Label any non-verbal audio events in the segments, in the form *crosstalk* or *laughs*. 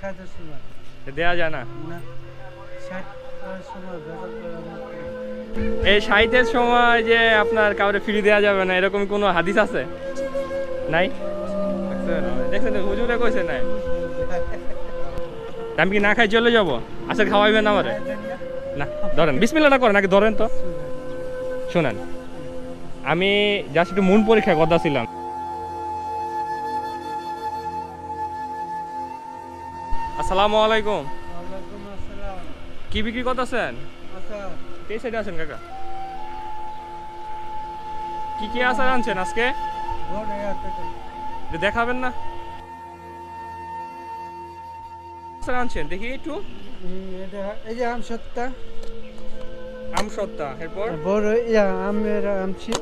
ষাটের দেয়া যায় না। এই সাহিত্যের সময় যে আপনার কাউরে ফ্রি দেওয়া যাবে না এরকম কোনো হাদিস আছে? নাই? দেখছেন হুজুরে কইছে নাই। আমি কি না খাই চলে যাব? আচ্ছা খাওয়াইবেন না আমারে? না ধরেন বিসমিল্লাটা করেন নাকি ধরেন তো। শোনেন। আমি জাস্ট একটু মন পরীক্ষা কথা ছিলাম আসসালামু আলাইকুম। ওয়ালাইকুম আসসালাম। কি বিক্রি করতেছেন? আচ্ছা। এই সাইডে আছেন কাকা? কি কি আচার আনছেন আজকে? দেখাবেন না? আচার আনছেন দেখি একটু। এই যে আম সত্তা। আম সত্তা এরপর? বড় ইয়া আমের আমছি।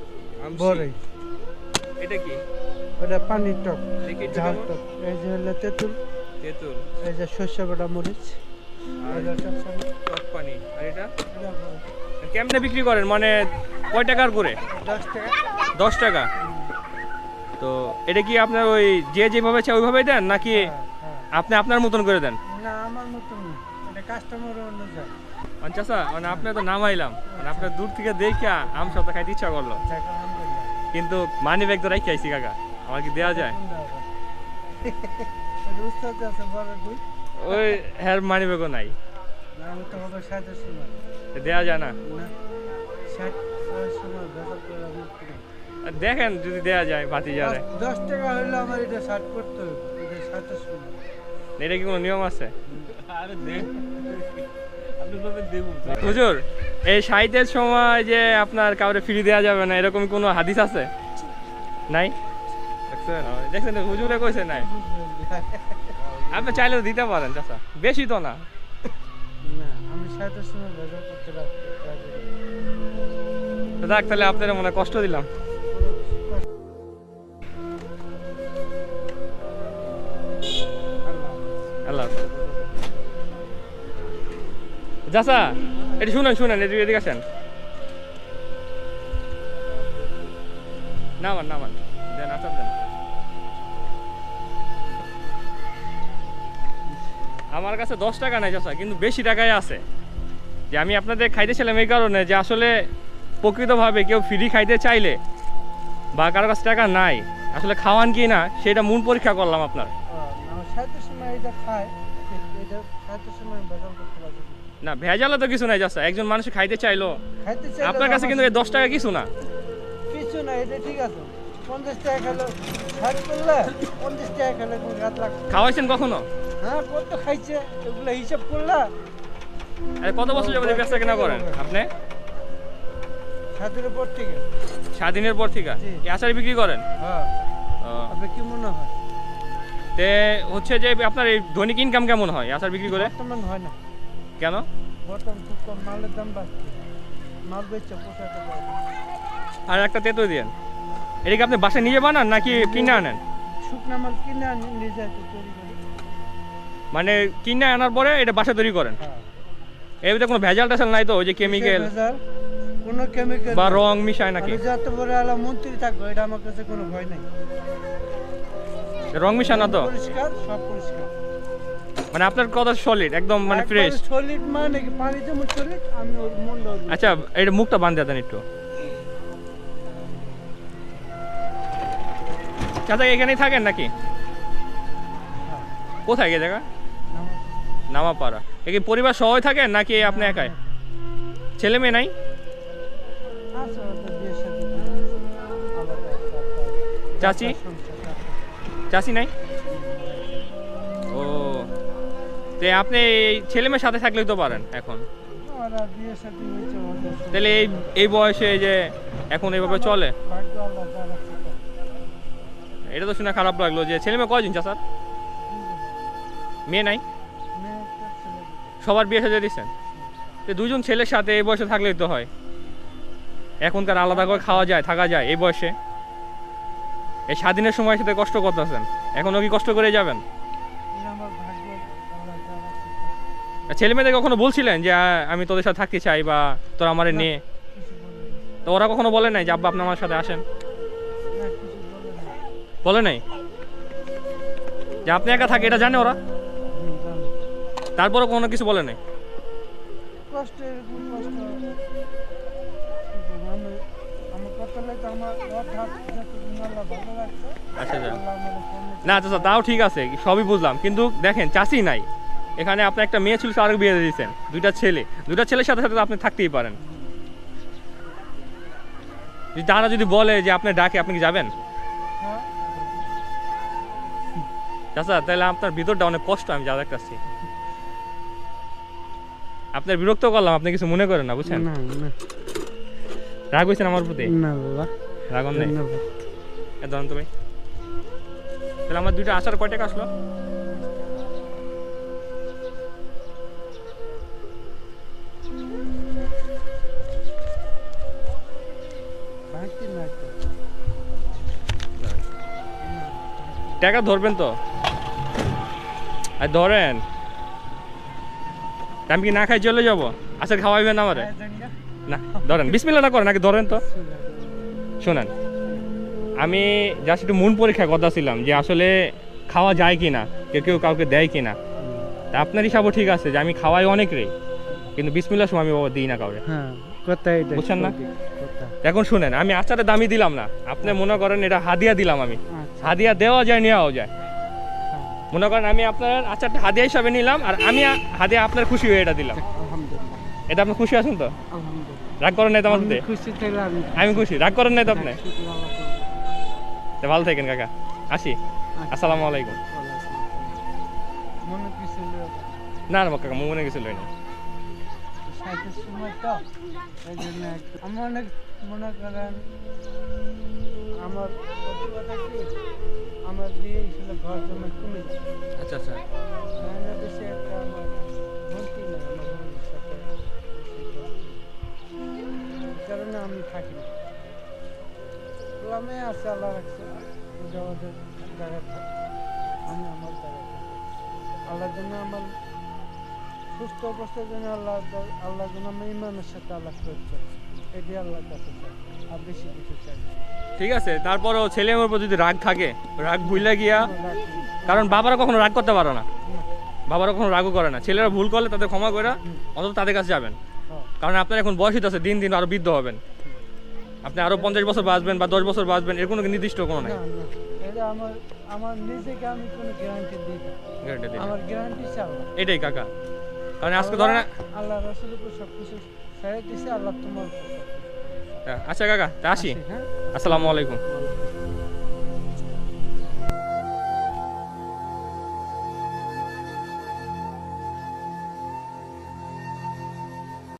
বড়ই। এটা কি? ওটা পানির টক ঝাল টক। এই যে হলো তেঁতুল। তেঁতুল। এই যে শস্য বাটা মরিচ। আর টক পানি। আর এটা? কেমনে বিক্রি করেন? মানে কয় টাকার করে দশ টাকা। দশ টাকা? তো এটা কি আপনার ওই যে যেভাবে চাই ওইভাবেই দেন নাকি হ্যাঁ, হ্যাঁ। আপনি আপনার মতন করে দেন? না আমার মতন কাস্টমার আচ্ছা মানে আপনি তো নামাইলাম। মানে আপনার দূর থেকে দেখে আম সত্তা খাইতে ইচ্ছা করল। কিন্তু মানি ব্যাগ তো রাখি আইছি কাকা। আমার কি দেওয়া যায়? *laughs* ওই হ্যার মানি ব্যাগও নাই। দেওয়া যায় না। দেখেন যদি দেওয়া যায়, বাতি যারে দশ- টাকা হইলে আমার এটা ষাট করতে এটা কি কোনো নিয়ম আছে? হুজুর, এই সাহিত্যের সময় যে আপনার কাউরে ফ্রি দেওয়া যাবে না, এরকম কোনো হাদিস আছে? নাই? দেখছেন? দেখছেন হুজুরে কইছে নাই। *laughs* আপনি চাইলেও দিতে পারেন চাচা। বেশি তো না। আমি সময় করতে যাক তাহলে আপনার মনে কষ্ট দিলাম। আল্লাহ। চাচা এটি শুনেন শুনেন এদিকে এদিকে আসেন। নামান নামান। দেন আচার দেন। আমার কাছে দশ টাকা নাই চাচা কিন্তু বেশি টাকায় আছে। যে আমি আপনাদের খাইতেছিলাম এই কারণে যে আসলে প্রকৃতভাবে কেউ ফ্রি খাইতে চাইলে বা কারও কাছে টাকা নাই আসলে খাওয়ান কি না সেটা মন পরীক্ষা করলাম আপনার। না, ভেজালে তো কিছু নাই চাচা একজন মানুষ খাইতে চাইলো আপনার কাছে কিন্তু এই দশ টাকা কিছু না। কিছু না এটা ঠিক আছে। পঞ্চাশ টাকা খেলো ষাট করলে পঞ্চাশ টাকা খেলে কোনো রাত লাগবে খাওয়াইছেন কখনো? হ্যাঁ কত খাইছে এগুলো হিসাব করলে? আরে কত বছর যাবত ব্যবসা কেনা করেন আপনি? ষাটের পর থেকে। স্বাধীনের পর থেকে। এই আচার বিক্রি করেন? হ্যাঁ। আপনি কি মনে হয়? তে হচ্ছে যে আপনার এই দৈনিক ইনকাম কেমন হয় আচার বিক্রি করে? বর্তমান হয় না। কেন? বর্তমান খুব কম মালের দাম বাড়ছে। মাল বেচছে পোষাতে পারে আর একটা তেতো দিয়েন এটা কি আপনি বাসায় নিজে বানান নাকি কিনে আনেন? শুকনা মাল কিনে আনি নিজে তৈরি করি। মানে কিনে আনার পরে এটা বাসা তৈরি করেন। হ্যাঁ। এর ভিতরে কোনো ভেজাল টেজাল নাই তো ওই যে কেমিক্যাল কোনো কেমিক্যাল বা রং মিশায় নাকি? যত বড় আলা মন্ত্রী থাকব এটা আমার কাছে কোনো ভয় নাই। রং মিশায় না তো পরিষ্কার সব পরিষ্কার। মানে আপনার কথা সলিড একদম মানে ফ্রেশ সলিড মানে কি পানি যেমন সলিড আমি ওর আচ্ছা এটা মুখটা বান্ধে দেন একটু। চাচা এখানেই থাকেন নাকি? হ্যাঁ, কোথায় গে জায়গা? নামাপাড়া। এ কি পরিবার সবাই থাকেন নাকি আপনি একাই? ছেলে মেয়ে নাই? চাচি? চাষি নাই? ও। তে আপনি এই ছেলে মেয়ের সাথে থাকলেই তো পারেন এখন। তাহলে এই এই বয়সে যে এখন এইভাবে চলে। এটা তো শুনে খারাপ লাগল যে ছেলে মেয়ে কয়জন চাচার? মেয়ে নাই? সবার বিয়ে সাজা দিচ্ছেন তো দুজন ছেলের সাথে এই বয়সে থাকলেই তো হয়। এখনকার আলাদা করে খাওয়া যায় থাকা যায় এই বয়সে। এই স্বাধীনের সময় সাথে কষ্ট করতেছেন। এখনও কি কষ্ট করে যাবেন? ছেলে মেয়েদের কখনো বলছিলেন যে আমি তোদের সাথে থাকতে চাই বা তোরা আমারে। নিয়ে। তো ওরা কখনো বলে নাই যে আব্বা আপনি আমার সাথে আসেন? বলে নাই? যে আপনি একা থাকে এটা জানে ওরা। তারপরে কোনো কিছু বলে নাই? লাগছে আচ্ছা আচ্ছা। না আচ্ছা তাও ঠিক আছে সবই বুঝলাম। কিন্তু দেখেন চাষি নাই। এখানে আপনার একটা মেয়ে ছিল আরেক বিয়ে দিয়ে দিয়েছেন। দুইটা ছেলে। দুইটা ছেলের সাথে সাথে আপনি থাকতেই পারেন। যদি তারা যদি বলে যে আপনি ডাকে আপনি কি যাবেন? হ্যাঁ। চাচা তাহলে আপনার ভিতরটা অনেক কষ্ট আমি যা দেখতেছি। আপনার বিরক্ত করলাম আপনি কিছু মনে করেন না বুঝছেন? না না। রাগ হয়েছেন আমার প্রতি? না বাবা। নেই ধরেন তুমি। তাহলে আমার দুইটা আসার কয় টাকা আসলো? টাকা ধরবেন তো? আর ধরেন। আমি কি না খাই চলে যাব? আচ্ছা খাওয়াইবেন আমারে? না ধরেন বিসমিল্লাটা করেন আগে ধরেন তো। শোনেন আমি জাস্ট একটু মন পরীক্ষা কথা ছিলাম যে আসলে খাওয়া যায় কি না কেউ কেউ কাউকে দেয় কি না তা আপনার হিসাবও ঠিক আছে যে আমি খাওয়াই অনেকরে কিন্তু বিসমিল্লার সময় আমি বাবা দিই না কাউরে। হ্যাঁ বুঝছেন না? এখন শুনেন আমি আচারের দামি দিলাম না। আপনি মনে করেন এটা হাদিয়া দিলাম আমি। আচ্ছা। হাদিয়া দেওয়া যায় নেওয়াও যায়। মনে করেন আমি আপনার আচারটা হাদিয়া হিসাবে নিলাম আর আমি হাদিয়া আপনার খুশি হয়ে এটা দিলাম। এটা আপনি খুশি আছেন তো? রাগ করেন নাই তো আমার আমি খুশি রাগ করেন নাই তো আপনি? ভালো থাকেন কাকা। আসি। আসসালামু আলাইকুম। না না কাকা মনে কিছু লই না। সাইকেল সময় তো এই জন্য একটু- আমি অনেক মনে করেন আমার সত্যি কথা কি আমার বিয়ে ছিল ঘর জমে কমে আচ্ছা আচ্ছা। বাংলাদেশে একটা আমার ভর্তি না আমার বোনের সাথে। কারণে আমি থাকি না। গ্রামে আছে আল্লাহ রাখছে জায়গায় থাকে। আমি আমার জায়গায় থাকি। আল্লাহর জন্য আমার সুস্থ অবস্থার জন্য আল্লাহ আল্লাহ যেন আমি ইমানের সাথে আল্লাহ করছে এটি আল্লাহর কাছে চাই আর বেশি কিছু চাই ঠিক আছে তারপরও ছেলে মেয়ের প্রতি যদি রাগ থাকে রাগ ভুলে গিয়া। কারণ বাবারা কখনো রাগ করতে পারে না। বাবারা কখনো রাগও করে না। ছেলেরা ভুল করলে তাদের ক্ষমা করে অন্তত তাদের কাছে যাবেন। হ্যাঁ, কারণ আপনার এখন বয়স আছে দিন দিন আরও বৃদ্ধ হবেন। আপনি আরও পঞ্চাশ বছর বাঁচবেন বা দশ বছর বাঁচবেন এর কোনো নির্দিষ্ট কোনো নাই। আমার আমার নিজেকে আমি কোনো গ্যারান্টি দিই না। Guarantee দিন। আমার গ্যারান্টি চাল এটাই কাকা। কারণ আজকে ধরেন আল্লাহ রসুলের উপর সব কিছু ছেড়ে দিছে আল্লাহ তোমার আচ্ছা কাকা তা আসি হ্যাঁ? আসসালামু আলাইকুম।